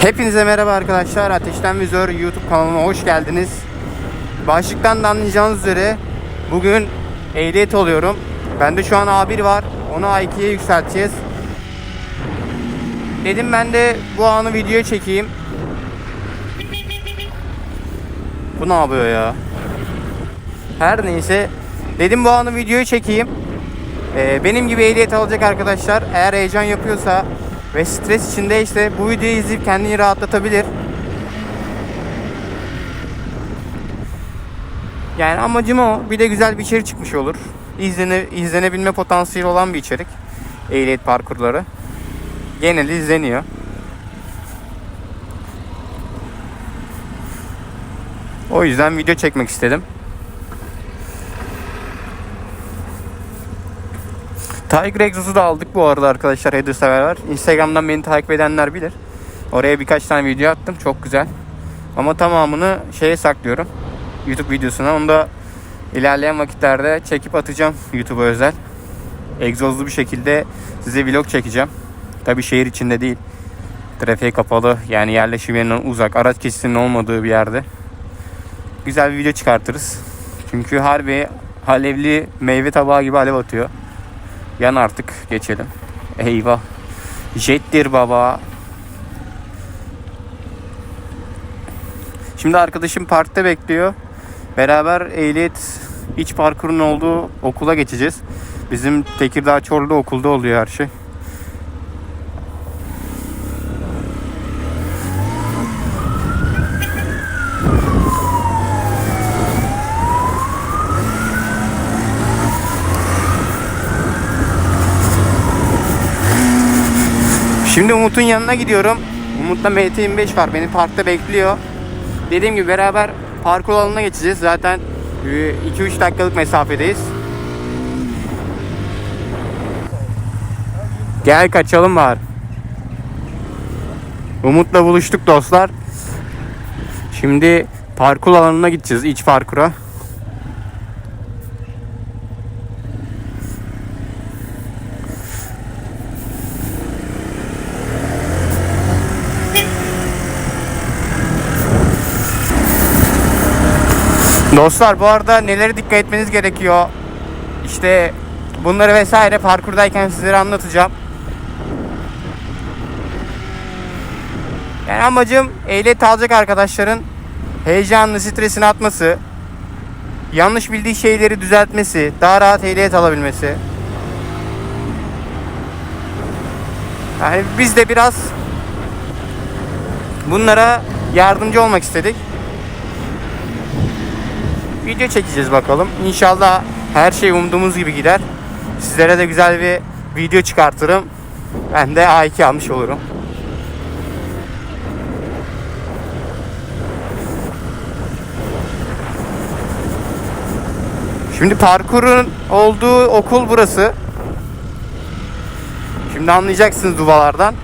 Hepinize merhaba arkadaşlar. Ateşten Vizör YouTube kanalıma hoş geldiniz. Başlıktan da anlayacağınız üzere bugün ehliyet oluyorum. Bende şu an A1 var. Onu A2'ye yükselteceğiz. Dedim ben de bu anı videoya çekeyim. Bu ne yapıyor ya? Her neyse. Dedim bu anı videoya çekeyim. Ee, benim gibi ehliyet alacak arkadaşlar eğer heyecan yapıyorsa ve stres içindeyse bu videoyu izleyip kendini rahatlatabilir. Yani amacım o. Bir de güzel bir içerik çıkmış olur. İzlene, izlenebilme potansiyeli olan bir içerik. Ehliyet parkurları. Geneli izleniyor. O yüzden video çekmek istedim. Tiger Exos'u da aldık bu arada arkadaşlar header severler. Instagram'dan beni takip edenler bilir. Oraya birkaç tane video attım. Çok güzel. Ama tamamını şeye saklıyorum. YouTube videosuna. Onu da ilerleyen vakitlerde çekip atacağım YouTube'a özel. Egzozlu bir şekilde size vlog çekeceğim. Tabi şehir içinde değil. Trafiğe kapalı yani yerleşim yerinden uzak. Araç kesitinin olmadığı bir yerde. Güzel bir video çıkartırız. Çünkü harbi alevli meyve tabağı gibi alev atıyor. Yan artık geçelim. Eyvah. Jettir baba. Şimdi arkadaşım parkta bekliyor. Beraber ehliyet iç parkurun olduğu okula geçeceğiz. Bizim Tekirdağ Çorlu okulda oluyor her şey. Şimdi Umut'un yanına gidiyorum. Umut'la MT25 var. Beni parkta bekliyor. Dediğim gibi beraber parkur alanına geçeceğiz. Zaten 2-3 dakikalık mesafedeyiz. Gel kaçalım var. Umut'la buluştuk dostlar. Şimdi parkur alanına gideceğiz. iç parkura. Dostlar bu arada nelere dikkat etmeniz gerekiyor? İşte bunları vesaire parkurdayken sizlere anlatacağım. Yani amacım ehliyet alacak arkadaşların heyecanını, stresini atması, yanlış bildiği şeyleri düzeltmesi, daha rahat ehliyet alabilmesi. Yani biz de biraz bunlara yardımcı olmak istedik video çekeceğiz bakalım. İnşallah her şey umduğumuz gibi gider. Sizlere de güzel bir video çıkartırım. Ben de A2 almış olurum. Şimdi parkurun olduğu okul burası. Şimdi anlayacaksınız duvalardan.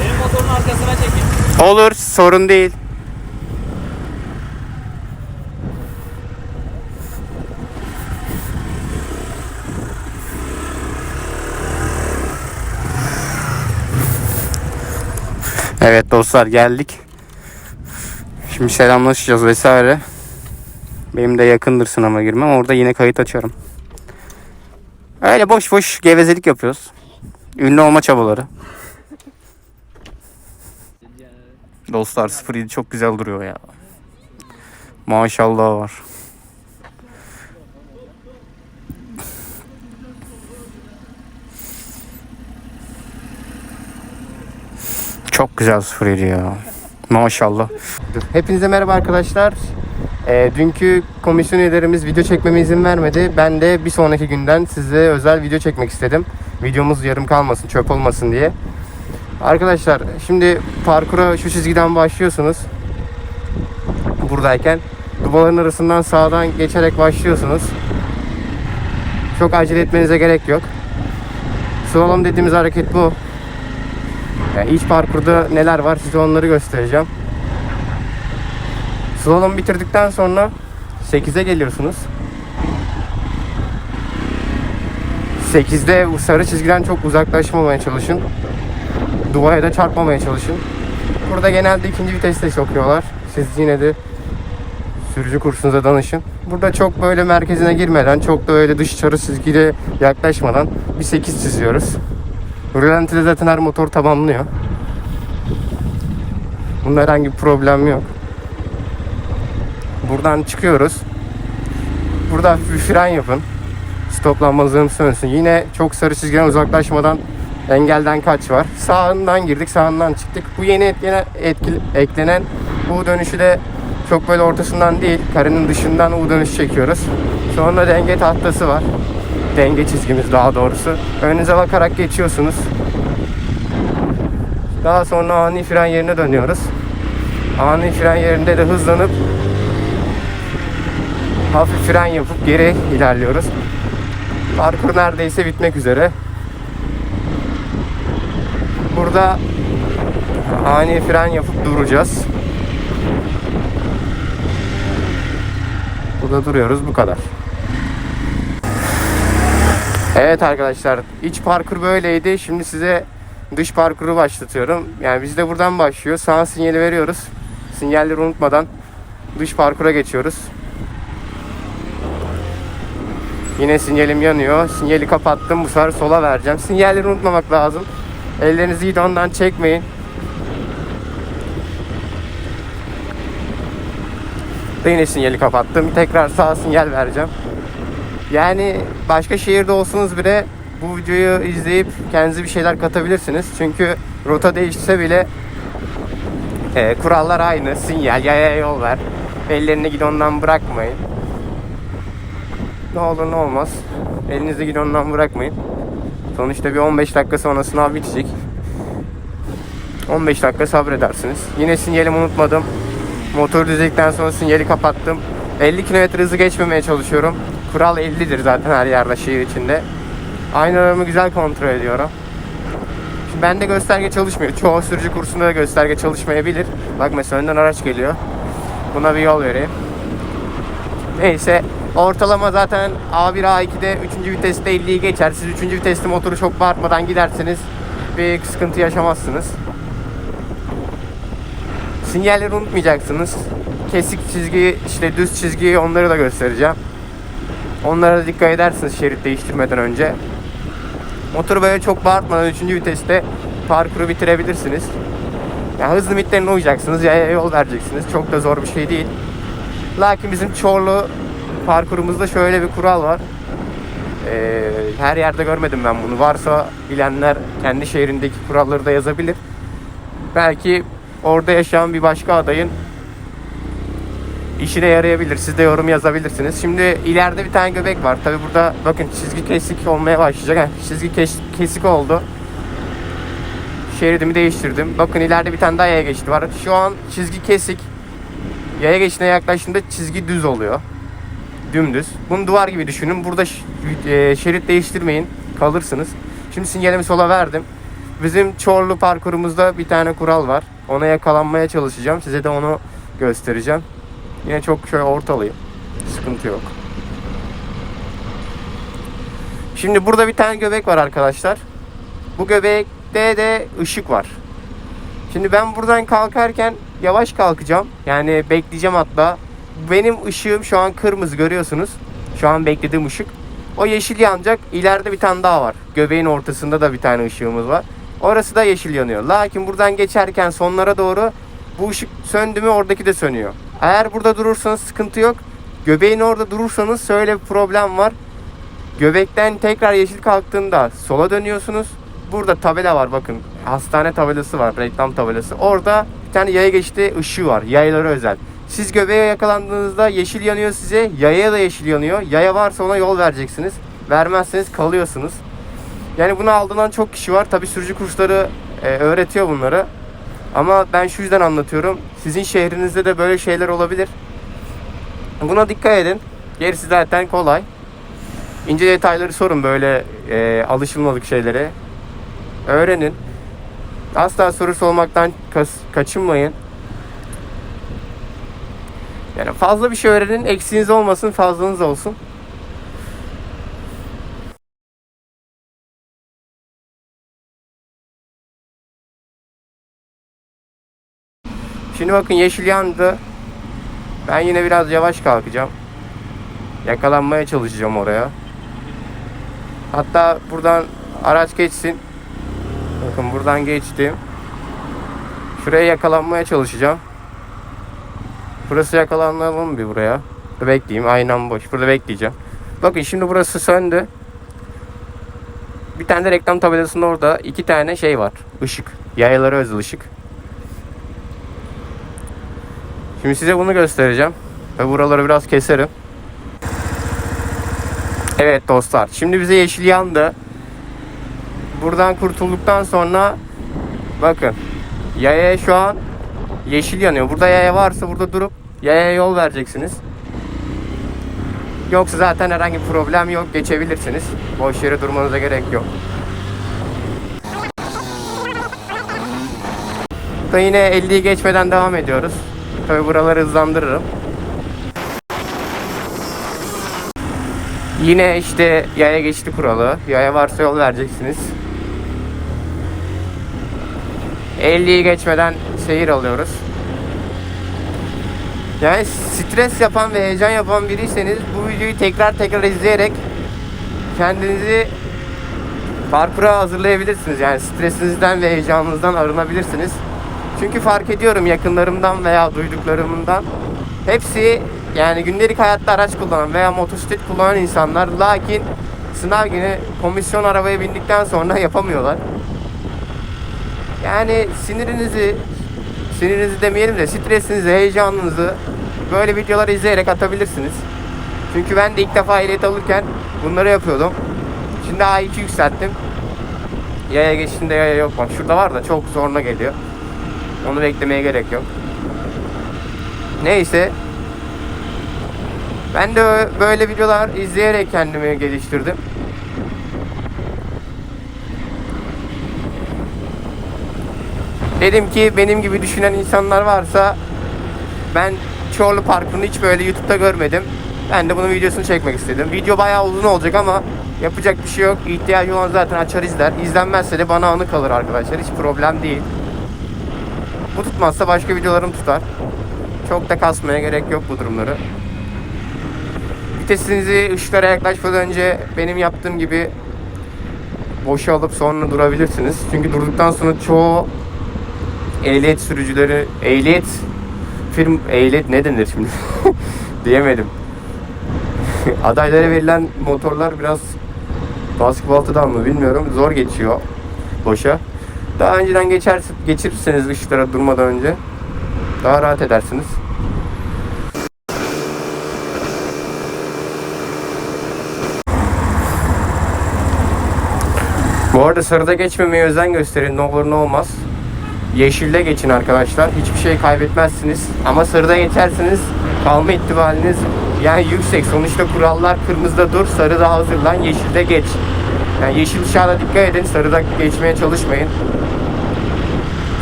Benim motorun arkasına çekin. Olur, sorun değil. Evet dostlar geldik. Şimdi selamlaşacağız vesaire. Benim de yakındır sınava girmem. Orada yine kayıt açarım. Öyle boş boş gevezelik yapıyoruz. Ünlü olma çabaları. Dostlar 07 çok güzel duruyor ya. Maşallah var. Çok güzel 07 ya. Maşallah. Hepinize merhaba arkadaşlar. Ee, dünkü komisyon üyelerimiz video çekmeme izin vermedi. Ben de bir sonraki günden size özel video çekmek istedim. Videomuz yarım kalmasın, çöp olmasın diye. Arkadaşlar şimdi parkura şu çizgiden başlıyorsunuz. Buradayken dubaların arasından sağdan geçerek başlıyorsunuz. Çok acele etmenize gerek yok. Slalom dediğimiz hareket bu. Yani iç parkurda neler var size onları göstereceğim. Slalom bitirdikten sonra 8'e geliyorsunuz. 8'de bu sarı çizgiden çok uzaklaşmamaya çalışın. Duvara da çarpmamaya çalışın. Burada genelde ikinci viteste sokuyorlar. Siz yine de sürücü kursunuza danışın. Burada çok böyle merkezine girmeden, çok da öyle dış sarı çizgiyle yaklaşmadan bir 8 çiziyoruz. Rölantide zaten her motor tamamlıyor. Bunda herhangi bir problem yok. Buradan çıkıyoruz. Burada bir fren yapın. Stoplanmanızın sönsün. Yine çok sarı çizgiden uzaklaşmadan engelden kaç var. Sağından girdik, sağından çıktık. Bu yeni etkilenen, etkili, eklenen U dönüşü de çok böyle ortasından değil, karenin dışından U dönüş çekiyoruz. Sonra denge tahtası var. Denge çizgimiz daha doğrusu. Önünüze bakarak geçiyorsunuz. Daha sonra ani fren yerine dönüyoruz. Ani fren yerinde de hızlanıp hafif fren yapıp geri ilerliyoruz. Parkur neredeyse bitmek üzere. Burada ani fren yapıp duracağız. Burada duruyoruz bu kadar. Evet arkadaşlar iç parkur böyleydi. Şimdi size dış parkuru başlatıyorum. Yani biz de buradan başlıyor. Sağ sinyali veriyoruz. Sinyalleri unutmadan dış parkura geçiyoruz. Yine sinyalim yanıyor. Sinyali kapattım. Bu sefer sola vereceğim. Sinyalleri unutmamak lazım. Ellerinizi gidondan çekmeyin. Yine sinyali kapattım. Tekrar sağ sinyal vereceğim. Yani başka şehirde olsanız bile bu videoyu izleyip kendinize bir şeyler katabilirsiniz. Çünkü rota değişse bile e, kurallar aynı. Sinyal, yaya yol ver. Ellerini gidondan bırakmayın. Ne olur ne olmaz. Elinizi gidondan bırakmayın. Sonuçta bir 15 dakika sonra sınav bitecek. 15 dakika sabredersiniz. Yine sinyalimi unutmadım. Motor düzdükten sonra sinyali kapattım. 50 km hızı geçmemeye çalışıyorum. Kural 50'dir zaten her yerde şehir içinde. Aynalarımı güzel kontrol ediyorum. Şimdi bende gösterge çalışmıyor. Çoğu sürücü kursunda da gösterge çalışmayabilir. Bak mesela önden araç geliyor. Buna bir yol vereyim. Neyse ortalama zaten A1 A2'de 3. viteste 50'yi geçer. Siz 3. viteste motoru çok bağırtmadan giderseniz bir sıkıntı yaşamazsınız. Sinyalleri unutmayacaksınız. Kesik çizgi, işte düz çizgi onları da göstereceğim. Onlara dikkat edersiniz şerit değiştirmeden önce. Motoru böyle çok bağırtmadan 3. viteste parkuru bitirebilirsiniz. Yani hız limitlerine uyacaksınız, yaya yol vereceksiniz. Çok da zor bir şey değil. Lakin bizim Çorlu parkurumuzda şöyle bir kural var. Ee, her yerde görmedim ben bunu. Varsa bilenler kendi şehrindeki kuralları da yazabilir. Belki orada yaşayan bir başka adayın işine yarayabilir. Siz de yorum yazabilirsiniz. Şimdi ileride bir tane göbek var. Tabi burada bakın çizgi kesik olmaya başlayacak. Heh, çizgi kes- kesik oldu. Şeridimi değiştirdim. Bakın ileride bir tane daha yaya geçti var. Şu an çizgi kesik. Yaya geçişine yaklaştığında çizgi düz oluyor. Dümdüz. Bunu duvar gibi düşünün. Burada e, şerit değiştirmeyin. Kalırsınız. Şimdi sinyalimi sola verdim. Bizim Çorlu parkurumuzda bir tane kural var. Ona yakalanmaya çalışacağım. Size de onu göstereceğim. Yine çok şöyle ortalıyım. Sıkıntı yok. Şimdi burada bir tane göbek var arkadaşlar. Bu göbekte de ışık var. Şimdi ben buradan kalkarken yavaş kalkacağım. Yani bekleyeceğim hatta. Benim ışığım şu an kırmızı görüyorsunuz. Şu an beklediğim ışık. O yeşil yanacak. İleride bir tane daha var. Göbeğin ortasında da bir tane ışığımız var. Orası da yeşil yanıyor. Lakin buradan geçerken sonlara doğru bu ışık söndü mü oradaki de sönüyor. Eğer burada durursanız sıkıntı yok. Göbeğin orada durursanız şöyle bir problem var. Göbekten tekrar yeşil kalktığında sola dönüyorsunuz. Burada tabela var bakın. Hastane tabelası var, reklam tabelası. Orada bir tane yaya geçti ışığı var. Yayalara özel. Siz göbeğe yakalandığınızda yeşil yanıyor size. Yaya da yeşil yanıyor. Yaya varsa ona yol vereceksiniz. Vermezseniz kalıyorsunuz. Yani bunu aldıran çok kişi var. Tabi sürücü kursları e, öğretiyor bunları. Ama ben şu yüzden anlatıyorum. Sizin şehrinizde de böyle şeyler olabilir. Buna dikkat edin. Gerisi zaten kolay. İnce detayları sorun böyle e, alışılmadık şeylere. Öğrenin. Asla soru sormaktan kaçınmayın. Yani fazla bir şey öğrenin, eksiğiniz olmasın, fazlanız olsun. Şimdi bakın yeşil yandı. Ben yine biraz yavaş kalkacağım. Yakalanmaya çalışacağım oraya. Hatta buradan araç geçsin. Bakın buradan geçtim. Şuraya yakalanmaya çalışacağım. Burası yakalanalım bir buraya. Bekleyeyim. Aynen boş. Burada bekleyeceğim. Bakın şimdi burası söndü. Bir tane de reklam tabelasının orada iki tane şey var. Işık. Yayalara özel ışık. Şimdi size bunu göstereceğim. Ve buraları biraz keserim. Evet dostlar. Şimdi bize yeşil yandı. Buradan kurtulduktan sonra bakın yaya şu an yeşil yanıyor. Burada yaya varsa burada durup yaya yol vereceksiniz. Yoksa zaten herhangi bir problem yok. Geçebilirsiniz. Boş yere durmanıza gerek yok. Burada yine 50'yi geçmeden devam ediyoruz. Tabi buraları hızlandırırım. Yine işte yaya geçti kuralı. Yaya varsa yol vereceksiniz. 50'yi geçmeden seyir alıyoruz. Yani stres yapan ve heyecan yapan biriyseniz bu videoyu tekrar tekrar izleyerek kendinizi parkura hazırlayabilirsiniz. Yani stresinizden ve heyecanınızdan arınabilirsiniz. Çünkü fark ediyorum yakınlarımdan veya duyduklarımdan hepsi yani gündelik hayatta araç kullanan veya motosiklet kullanan insanlar lakin sınav günü komisyon arabaya bindikten sonra yapamıyorlar. Yani sinirinizi sinirinizi demeyelim de stresinizi, heyecanınızı böyle videolar izleyerek atabilirsiniz. Çünkü ben de ilk defa ehliyet alırken bunları yapıyordum. Şimdi A2 yükselttim. Yaya geçtiğinde yaya yok bak. Şurada var da çok zoruna geliyor. Onu beklemeye gerek yok. Neyse. Ben de böyle videolar izleyerek kendimi geliştirdim. Dedim ki benim gibi düşünen insanlar varsa ben Çorlu Parkı'nı hiç böyle YouTube'da görmedim. Ben de bunun videosunu çekmek istedim. Video bayağı uzun olacak ama yapacak bir şey yok. İhtiyacı olan zaten açar izler. İzlenmezse de bana anı kalır arkadaşlar. Hiç problem değil. Bu tutmazsa başka videolarım tutar. Çok da kasmaya gerek yok bu durumları. Vitesinizi ışıklara yaklaşmadan önce benim yaptığım gibi boşa alıp sonra durabilirsiniz. Çünkü durduktan sonra çoğu ehliyet sürücüleri, ehliyet firm, ehliyet ne denir şimdi diyemedim. Adaylara verilen motorlar biraz basketbolda mı bilmiyorum zor geçiyor boşa. Daha önceden geçer, geçirirseniz ışıklara durmadan önce daha rahat edersiniz. Bu arada sarıda geçmemeye özen gösterin. Ne olur ne olmaz. Yeşilde geçin arkadaşlar. Hiçbir şey kaybetmezsiniz. Ama sarıda geçerseniz kalma ihtimaliniz yani yüksek. Sonuçta kurallar kırmızıda dur, sarıda hazırlan, yeşilde geç. Yani yeşil ışığa dikkat edin, sarıda geçmeye çalışmayın.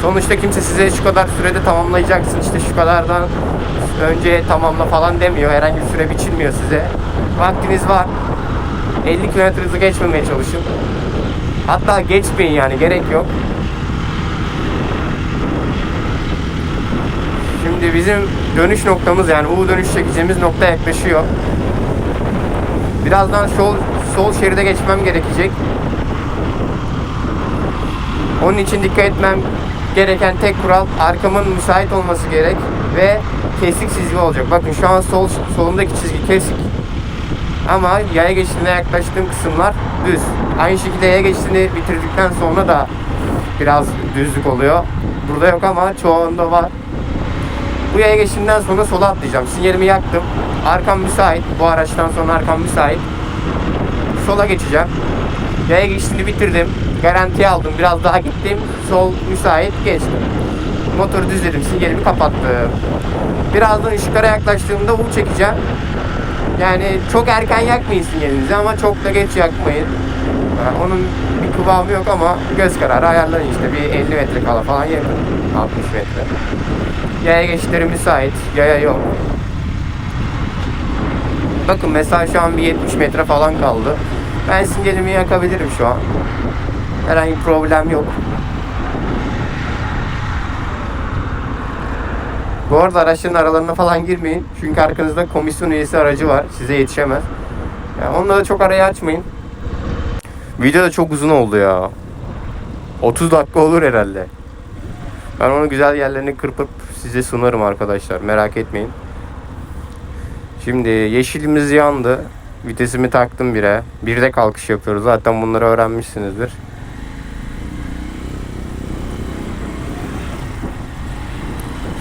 Sonuçta kimse size şu kadar sürede tamamlayacaksın işte şu kadardan önce tamamla falan demiyor. Herhangi bir süre biçilmiyor size. Vaktiniz var. 50 km hızı geçmemeye çalışın. Hatta geçmeyin yani gerek yok. Şimdi bizim dönüş noktamız yani U dönüş çekeceğimiz nokta yaklaşıyor. Birazdan sol sol şeride geçmem gerekecek. Onun için dikkat etmem gereken tek kural arkamın müsait olması gerek ve kesik çizgi olacak. Bakın şu an sol solumdaki çizgi kesik. Ama yaya geçtiğine yaklaştığım kısımlar düz. Aynı şekilde yaya geçtiğini bitirdikten sonra da biraz düzlük oluyor. Burada yok ama çoğunda var. Bu yaya geçtiğinden sonra sola atlayacağım. Sinyalimi yaktım. Arkam müsait. Bu araçtan sonra arkam müsait. Sola geçeceğim. Yaya geçtiğini bitirdim. Garantiye aldım. Biraz daha gittim. Sol müsait geçtim. Motoru düzledim. Sinyalimi kapattım. Birazdan ışıklara yaklaştığımda U çekeceğim. Yani çok erken yakmayın sinyalinizi ama çok da geç yakmayın. Yani onun bir kıvamı yok ama göz kararı ayarlayın işte. Bir 50 metre kala falan yakın. 60 metre. Yaya geçişleri müsait. Yaya yok. Bakın mesela şu an bir 70 metre falan kaldı. Ben sinyalimi yakabilirim şu an. Herhangi bir problem yok. Bu arada araçların aralarına falan girmeyin. Çünkü arkanızda komisyon üyesi aracı var. Size yetişemez. Yani onunla da çok arayı açmayın. Video da çok uzun oldu ya. 30 dakika olur herhalde. Ben onu güzel yerlerini kırpıp size sunarım arkadaşlar. Merak etmeyin. Şimdi yeşilimiz yandı. Vitesimi taktım bire. Bir de kalkış yapıyoruz. Zaten bunları öğrenmişsinizdir.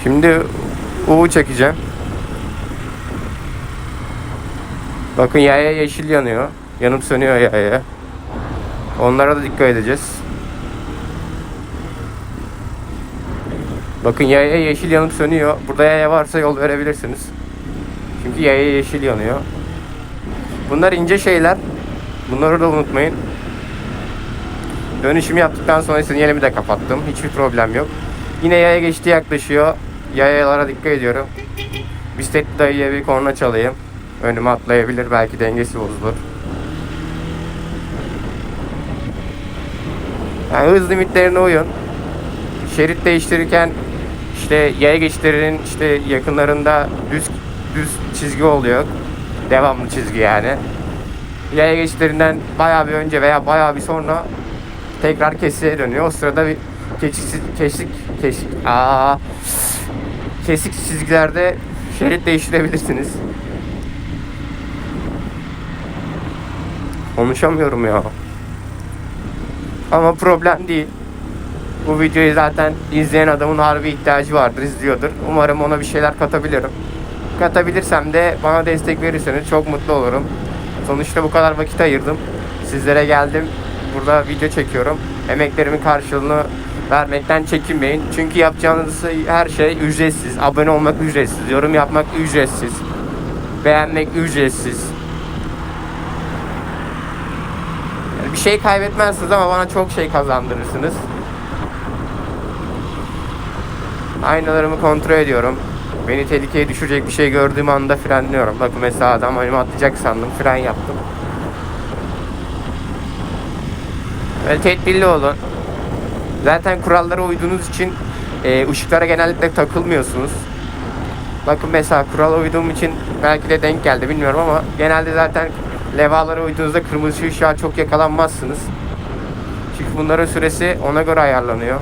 Şimdi U çekeceğim. Bakın yaya yeşil yanıyor. Yanıp sönüyor yaya. Onlara da dikkat edeceğiz. Bakın yaya yeşil yanıp sönüyor. Burada yaya varsa yol verebilirsiniz. Çünkü yaya yeşil yanıyor. Bunlar ince şeyler. Bunları da unutmayın. Dönüşümü yaptıktan sonra sinyalimi de kapattım. Hiçbir problem yok. Yine yaya geçti yaklaşıyor. Yayalara dikkat ediyorum. Bisikletli dayıya bir korna çalayım. Önüme atlayabilir. Belki dengesi bozulur. Yani hız limitlerine uyun. Şerit değiştirirken işte yaya geçişlerinin işte yakınlarında düz düz çizgi oluyor. Devamlı çizgi yani. Yaya geçişlerinden bayağı bir önce veya bayağı bir sonra tekrar kesiye dönüyor. O sırada bir kesik kesik kesik aa kesik çizgilerde şerit değiştirebilirsiniz. Konuşamıyorum ya. Ama problem değil. Bu videoyu zaten izleyen adamın harbi ihtiyacı vardır, izliyordur. Umarım ona bir şeyler katabilirim. Katabilirsem de bana destek verirseniz çok mutlu olurum. Sonuçta bu kadar vakit ayırdım. Sizlere geldim. Burada video çekiyorum. Emeklerimin karşılığını vermekten çekinmeyin. Çünkü yapacağınız her şey ücretsiz. Abone olmak ücretsiz. Yorum yapmak ücretsiz. Beğenmek ücretsiz. Yani bir şey kaybetmezsiniz ama bana çok şey kazandırırsınız. Aynalarımı kontrol ediyorum. Beni tehlikeye düşürecek bir şey gördüğüm anda frenliyorum. Bakın mesela adam önüme atlayacak sandım. Fren yaptım. Böyle tedbirli olun. Zaten kurallara uyduğunuz için e, ışıklara genellikle takılmıyorsunuz. Bakın mesela kurala uyduğum için belki de denk geldi bilmiyorum ama genelde zaten levhalara uyduğunuzda kırmızı ışığa çok yakalanmazsınız. Çünkü bunların süresi ona göre ayarlanıyor.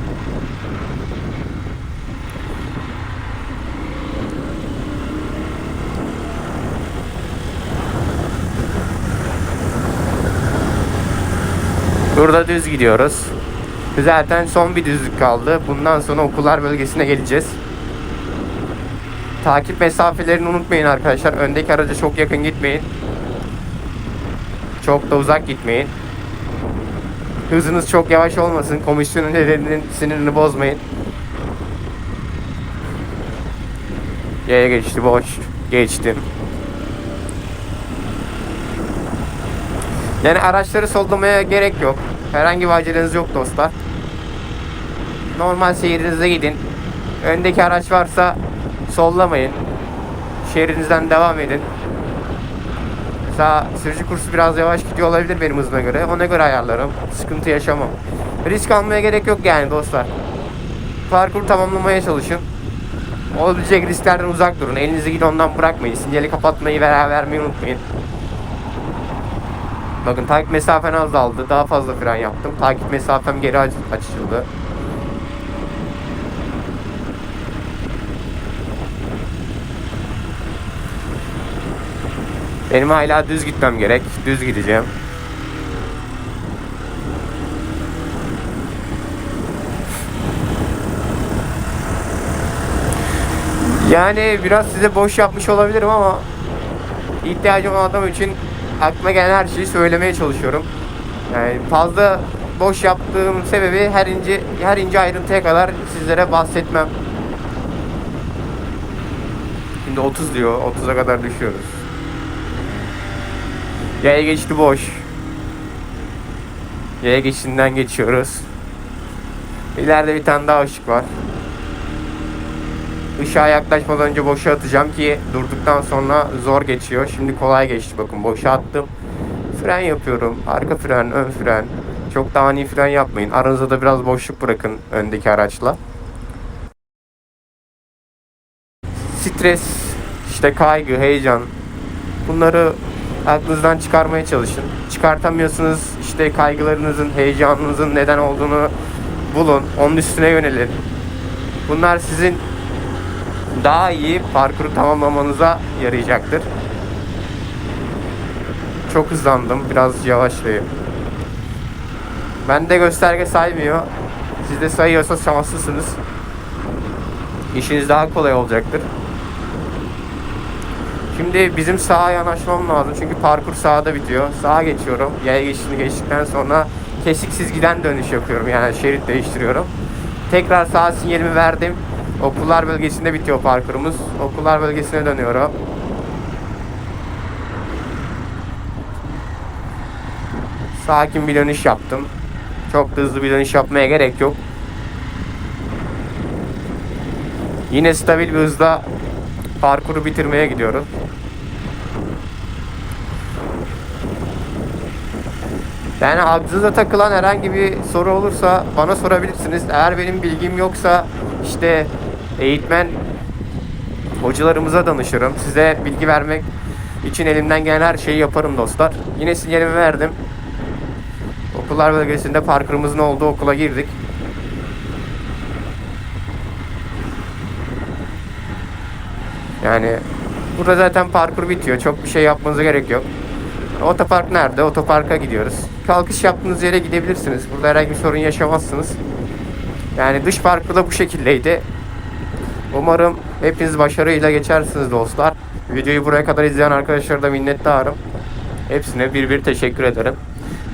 Burada düz gidiyoruz. Zaten son bir düzlük kaldı. Bundan sonra okullar bölgesine geleceğiz. Takip mesafelerini unutmayın arkadaşlar. Öndeki araca çok yakın gitmeyin. Çok da uzak gitmeyin. Hızınız çok yavaş olmasın. Komisyonun ellerinin sinirini bozmayın. Yaya geçti boş. Geçtim. Yani araçları sollamaya gerek yok. Herhangi bir aceleniz yok dostlar. Normal seyrinizde gidin. Öndeki araç varsa sollamayın. Şehrinizden devam edin. Mesela sürücü kursu biraz yavaş gidiyor olabilir benim hızıma göre. Ona göre ayarlarım. Sıkıntı yaşamam. Risk almaya gerek yok yani dostlar. Parkur tamamlamaya çalışın. Olabilecek risklerden uzak durun. Elinizi gidondan bırakmayın. Sinyali kapatmayı veya vermeyi unutmayın. Bakın takip mesafen azaldı. Daha fazla fren yaptım. Takip mesafem geri aç- açıldı. Benim hala düz gitmem gerek. Düz gideceğim. Yani biraz size boş yapmış olabilirim ama ihtiyacım olan adam için aklıma gelen her şeyi söylemeye çalışıyorum. Yani fazla boş yaptığım sebebi her ince her ince ayrıntıya kadar sizlere bahsetmem. Şimdi 30 diyor. 30'a kadar düşüyoruz. Yaya geçti boş. Yaya geçidinden geçiyoruz. İleride bir tane daha ışık var. Işığa yaklaşmadan önce boşa atacağım ki durduktan sonra zor geçiyor. Şimdi kolay geçti bakın boşa attım. Fren yapıyorum. Arka fren, ön fren. Çok da ani fren yapmayın. Aranızda da biraz boşluk bırakın öndeki araçla. Stres, işte kaygı, heyecan. Bunları aklınızdan çıkarmaya çalışın. Çıkartamıyorsunuz işte kaygılarınızın, heyecanınızın neden olduğunu bulun. Onun üstüne yönelin. Bunlar sizin daha iyi parkuru tamamlamanıza yarayacaktır. Çok hızlandım. Biraz yavaşlayayım. Bende gösterge saymıyor. Sizde sayıyorsa şanslısınız. İşiniz daha kolay olacaktır. Şimdi bizim sağa yanaşmam lazım. Çünkü parkur sağda bitiyor. Sağa geçiyorum. Yaya geçişini geçtikten sonra kesiksiz giden dönüş yapıyorum. Yani şerit değiştiriyorum. Tekrar sağ sinyalimi verdim. Okullar bölgesinde bitiyor parkurumuz. Okullar bölgesine dönüyorum. Sakin bir dönüş yaptım. Çok da hızlı bir dönüş yapmaya gerek yok. Yine stabil bir hızda parkuru bitirmeye gidiyorum. Yani aklınıza takılan herhangi bir soru olursa bana sorabilirsiniz. Eğer benim bilgim yoksa işte eğitmen hocalarımıza danışırım. Size bilgi vermek için elimden gelen her şeyi yaparım dostlar. Yine sinyalimi verdim. Okullar bölgesinde parkurumuzun olduğu okula girdik. Yani burada zaten parkur bitiyor. Çok bir şey yapmanıza gerek yok. Otopark nerede? Otoparka gidiyoruz. Kalkış yaptığınız yere gidebilirsiniz. Burada herhangi bir sorun yaşamazsınız. Yani dış parkur da bu şekildeydi. Umarım hepiniz başarıyla geçersiniz dostlar. Videoyu buraya kadar izleyen arkadaşlara da minnettarım. Hepsine bir bir teşekkür ederim.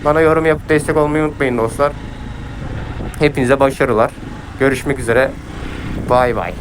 Bana yorum yapıp destek olmayı unutmayın dostlar. Hepinize başarılar. Görüşmek üzere. Bay bay.